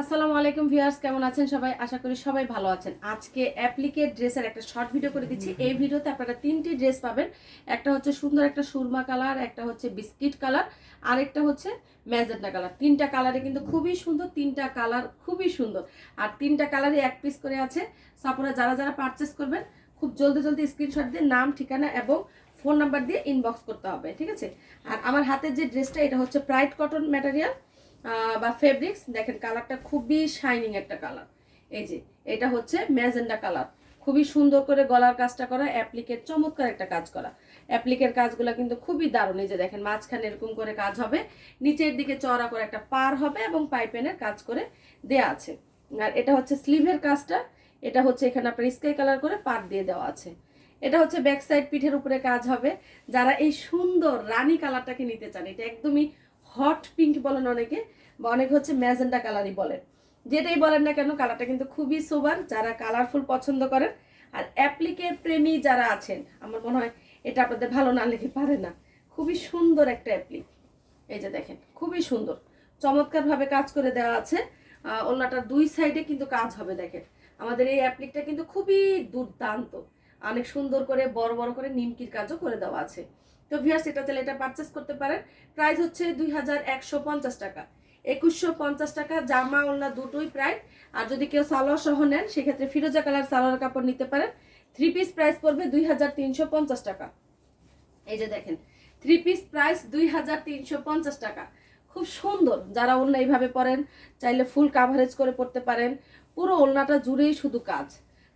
আসসালামু আলাইকুম ভিউয়ার্স, কেমন আছেন সবাই? আশা করি সবাই ভালো আছেন। আজকে অ্যাপ্লিকেট ড্রেসের একটা শর্ট ভিডিও করে দিচ্ছি। এই ভিডিওতে আপনারা তিনটি ড্রেস পাবেন। একটা হচ্ছে সুন্দর একটা সুরমা কালার, একটা হচ্ছে বিস্কিট কালার আর একটা হচ্ছে ম্যাজেন্টা কালার। তিনটা কালারে কিন্তু খুবই সুন্দর, তিনটা কালার খুবই সুন্দর। আর তিনটা কালারই এক পিস করে আছে। সো আপনারা যারা যারা পারচেস করবেন, খুব জলদি জলদি স্ক্রিনশট দিয়ে নাম, ঠিকানা এবং ফোন নাম্বার দিয়ে ইনবক্স করতে হবে, ঠিক আছে? আর আমার হাতের যে ড্রেসটা, এটা হচ্ছে প্রাইড কটন ম্যাটেরিয়াল বা ফেব্রিক্স দেখেন কালারটা খুবই শাইনিং একটা কালার এই যে, এটা হচ্ছে ম্যাজেন্ডা কালার খুবই সুন্দর করে গলার কাজটা করা অ্যাপ্লিকের চমৎকার একটা কাজ করা। অ্যাপ্লিকের কাজগুলো কিন্তু খুবই দারুণ। এই যে দেখেন, মাঝখানে এরকম করে কাজ হবে, নিচের দিকে চড়া করে একটা পার হবে এবং পাইপেনের কাজ করে দেয়া আছে। আর এটা হচ্ছে স্লিভের কাজটা, এটা হচ্ছে এখানে আপনার স্কাই কালার করে পার দিয়ে দেওয়া আছে। এটা হচ্ছে ব্যাক সাইড পিঠের উপরে কাজ হবে। যারা এই সুন্দর, রানী কালারটাকে নিতে চান, এটা একদমই হট পিঙ্ক বলেন অনেকে বা অনেকে হচ্ছে ম্যাজেন্ডা কালারই বলেন যেটাই বলেন না কেন কালারটা কিন্তু খুবই সোবার যারা কালারফুল পছন্দ করেন আর অ্যাপ্লিকের প্রেমী যারা আছেন আমার মনে হয় এটা আপনাদের ভালো না লেগে পারে না। খুবই সুন্দর একটা অ্যাপ্লিক। এই যে দেখেন খুবই সুন্দর। চমৎকারভাবে কাজ করে দেওয়া আছে। আহ, দুই সাইডে কিন্তু কাজ হবে দেখেন। আমাদের এই অ্যাপ্লিকটা কিন্তু খুবই দুর্দান্ত। অনেক সুন্দর করে, বড় বড় করে নিমকির কাজও করে দেওয়া আছে। তো ভিয়ার্স এটা চাইলে এটা পারচেস করতে পারেন। প্রাইস হচ্ছে দুই হাজার একশো পঞ্চাশ টাকা। একুশশো পঞ্চাশ টাকা, জামা, ওড়না দুটোই প্রায়। আর যদি কেউ সালোয়ার সহ নেন, সেক্ষেত্রে ফিরোজা কালার সালোয়ার কাপড় নিতে পারেন। থ্রি পিস প্রাইস পড়বে দুই হাজার তিনশো পঞ্চাশ টাকা। এই যে দেখেন থ্রি পিস প্রাইস দুই হাজার তিনশো পঞ্চাশ টাকা। খুব সুন্দর, যারা ওড়না এইভাবে পরেন, চাইলে ফুল কাভারেজ করে পড়তে পারেন। পুরো ওড়নাটা জুড়েই শুধু কাজ।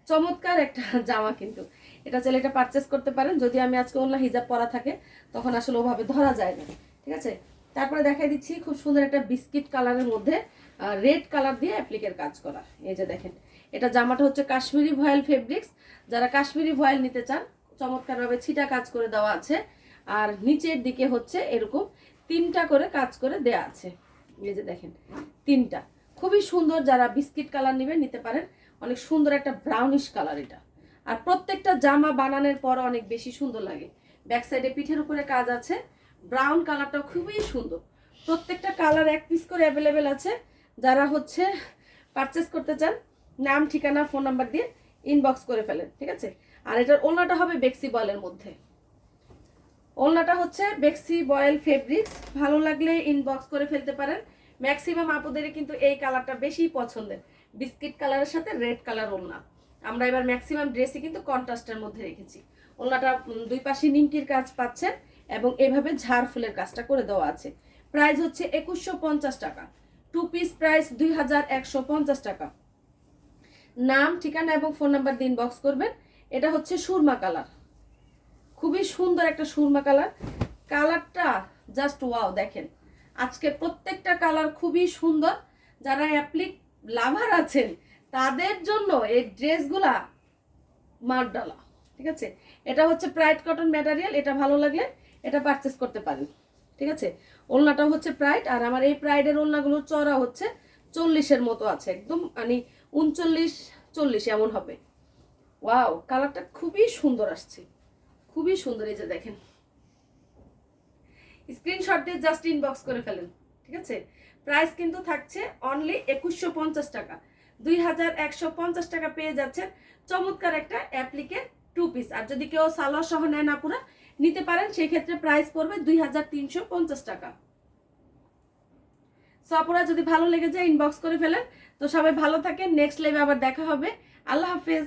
চমৎকার একটা জামা কিন্তু। এটা চাইলে এটা পারচেস করতে পারেন। যদি আমি আজকে ওড়না হিজাব পরা থাকে, তখন আসলে ওভাবে ধরা যায় না। ঠিক আছে? তারপরে দেখাই দিচ্ছি খুব সুন্দর একটা বিস্কিট কালারের মধ্যে রেড কালার দিয়ে অ্যাপ্লিকের কাজ করা। এই যে দেখেন, এটা জামাটা হচ্ছে কাশ্মীরি ভয়েল ফেব্রিক্স যারা কাশ্মীরি ভয়েল নিতে চান, চমৎকারভাবে ছিটা কাজ করে দেওয়া আছে। আর নিচের দিকে হচ্ছে এরকম তিনটা করে কাজ করে দেয়া আছে। এই যে দেখেন, তিনটা। খুবই সুন্দর যারা বিস্কিট কালার নেবেন, নিতে পারেন। অনেক সুন্দর একটা ব্রাউনিশ কালার এটা। আর প্রত্যেকটা জামা বানানোর পর অনেক বেশি সুন্দর লাগে। ব্যাক সাইডে পিঠের উপরে কাজ আছে। ব্রাউন কালারটা খুবই সুন্দর। প্রত্যেকটা কালার এক পিস করে অ্যাভেলেবেল আছে। যারা হচ্ছে পারচেস করতে চান, নাম, ঠিকানা ফোন নাম্বার দিয়ে ইনবক্স করে ফেলেন, ঠিক আছে? আর এটার ওলনাটা হবে বেক্সি বয়েলের মধ্যে। ওলনাটা হচ্ছে বেক্সি বয়েল ফেব্রিক্স ভালো লাগলে ইনবক্স করে ফেলতে পারেন। ম্যাক্সিমাম আপুদেরই কিন্তু এই কালারটা বেশি পছন্দের। বিস্কিট কালারের সাথে রেড কালার ওলনা আমরা এবার ম্যাক্সিমাম ড্রেসই কিন্তু কন্ট্রাস্টের মধ্যে রেখেছি। ওলনাটা দুই পাশে নিমকির কাজ পাচ্ছেন এবং এভাবে ঝাড় ফুলের কাজটা করে দেওয়া আছে। প্রাইস হচ্ছে একুশশো পঞ্চাশ টাকা। টু পিস প্রাইস দুই হাজার একশো পঞ্চাশ টাকা। নাম, ঠিকানা এবং ফোন নাম্বার দিন বক্স করবেন। এটা হচ্ছে সুরমা কালার। খুবই সুন্দর একটা সুরমা কালার। কালারটা জাস্ট ওয়াও দেখেন। আজকে প্রত্যেকটা কালার খুবই সুন্দর। যারা অ্যাপ্লিক লাভার আছেন, তাদের জন্য এই ড্রেসগুলা মারডালা, ঠিক আছে? এটা হচ্ছে প্রাইড কটন ম্যাটারিয়াল এটা ভালো লাগলে এটা পারচেস করতে পারেন, ঠিক আছে? ওলনাটা হচ্ছে প্রাইড আর আমার এই প্রাইডের ওলনাগুলো চড়া হচ্ছে চল্লিশের মতো আছে, একদম মানে উনচল্লিশ, চল্লিশ এমন হবে। ওয়াও কালারটা খুবই সুন্দর আসছে, খুবই সুন্দর এই যে দেখেন। স্ক্রিনশট দিয়ে জাস্ট ইনবক্স করে ফেলেন, ঠিক আছে? প্রাইস কিন্তু থাকছে অনলি একুশশো পঞ্চাশ টাকা। দুই হাজার একশো পঞ্চাশ টাকা পেয়ে যাচ্ছেন চমৎকার একটা অ্যাপ্লিকের টু পিস আর যদি কেউ সালোয়ার সহ নেন আপুরা নিতে পারেন, সেই ক্ষেত্রে প্রাইস পড়বে দুই হাজার তিনশো পঞ্চাশ টাকা। সো যদি ভালো লেগে যায় ইনবক্স করে ফেলেন। তো সবাই ভালো থাকেন নেক্সট লাইভে আবার দেখা হবে। আল্লাহ হাফেজ।